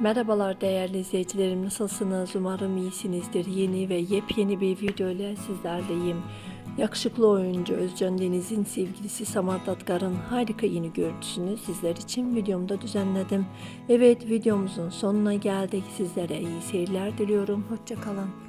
Merhabalar değerli izleyicilerim nasılsınız? Umarım iyisinizdir. Yeni ve yepyeni bir video ile sizlerleyim. Yakışıklı oyuncu Özcan Deniz'in sevgilisi Samat Atkar'ın harika yeni görüntüsünü sizler için videomda düzenledim. Evet videomuzun sonuna geldik. Sizlere iyi seyirler diliyorum. Hoşçakalın.